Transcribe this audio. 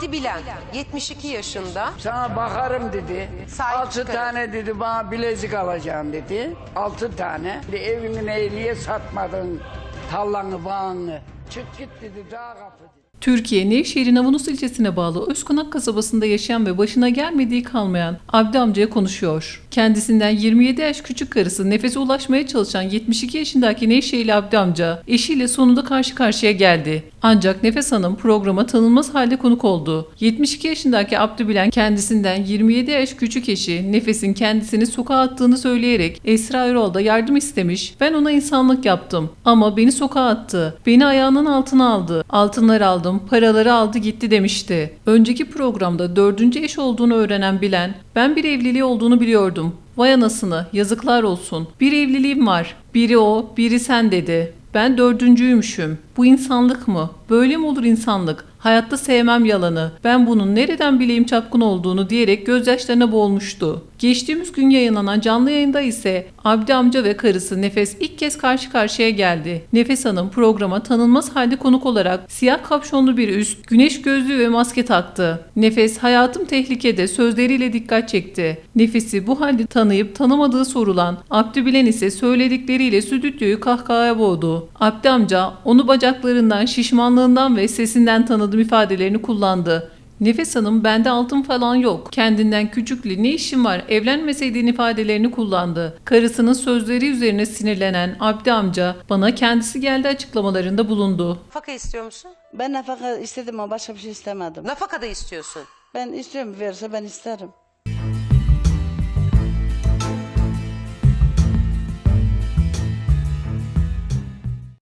Abdi Bilen 72 yaşında. Sana bakarım dedi. Sahip altı çıkarım. tane dedi bana bilezik alacaksın dedi. Altı tane. Dedi, evini neyi niye satmadın? Tallanı bağını. Çık git dedi daha kapı dedi. Türkiye, Nevşehir'in Avanos ilçesine bağlı Özkonak kasabasında yaşayan ve başına gelmediği kalmayan Abdi amcaya konuşuyor. Kendisinden 27 yaş küçük karısı nefese ulaşmaya çalışan 72 yaşındaki Nevşehirli Abdi amca eşiyle sonunda karşı karşıya geldi. Ancak Nefes Hanım programa tanınmaz halde konuk oldu. 72 yaşındaki Abdü Bilen kendisinden 27 yaş küçük eşi Nefes'in kendisini sokağa attığını söyleyerek Esra Erol'da yardım istemiş. Ben ona insanlık yaptım ama beni sokağa attı. Beni ayağının altına aldı. Altınlar aldım, paraları aldı gitti demişti. Önceki programda dördüncü eş olduğunu öğrenen Bilen, ben bir evliliği olduğunu biliyordum. Vay anasını, yazıklar olsun. Bir evliliğim var. Biri o, biri sen dedi. Ben dördüncüymüşüm. Bu insanlık mı? Böyle mi olur insanlık? Hayatta sevmem yalanı. Ben bunun nereden bileyim çapkın olduğunu diyerek gözyaşlarına boğulmuştu. Geçtiğimiz gün yayınlanan canlı yayında ise Abdi amca ve karısı Nefes ilk kez karşı karşıya geldi. Nefes Hanım programa tanınmaz halde konuk olarak siyah kapşonlu bir üst, güneş gözlüğü ve maske taktı. Nefes hayatım tehlikede sözleriyle dikkat çekti. Nefesi bu halde tanıyıp tanımadığı sorulan Abdü Bilen ise söyledikleriyle stüdyoyu kahkahaya boğdu. Abdi amca onu bacaklarından, şişmanlığından ve sesinden tanıdım ifadelerini kullandı. Nefes Hanım bende altın falan yok. Kendinden küçüklü ne işin var evlenmeseydin ifadelerini kullandı. Karısının sözleri üzerine sinirlenen Abdi amca bana kendisi geldi açıklamalarında bulundu. Nafaka istiyor musun? Ben nafaka istedim ama başka bir şey istemedim. Nafaka da istiyorsun. Ben istiyorum verirse ben isterim.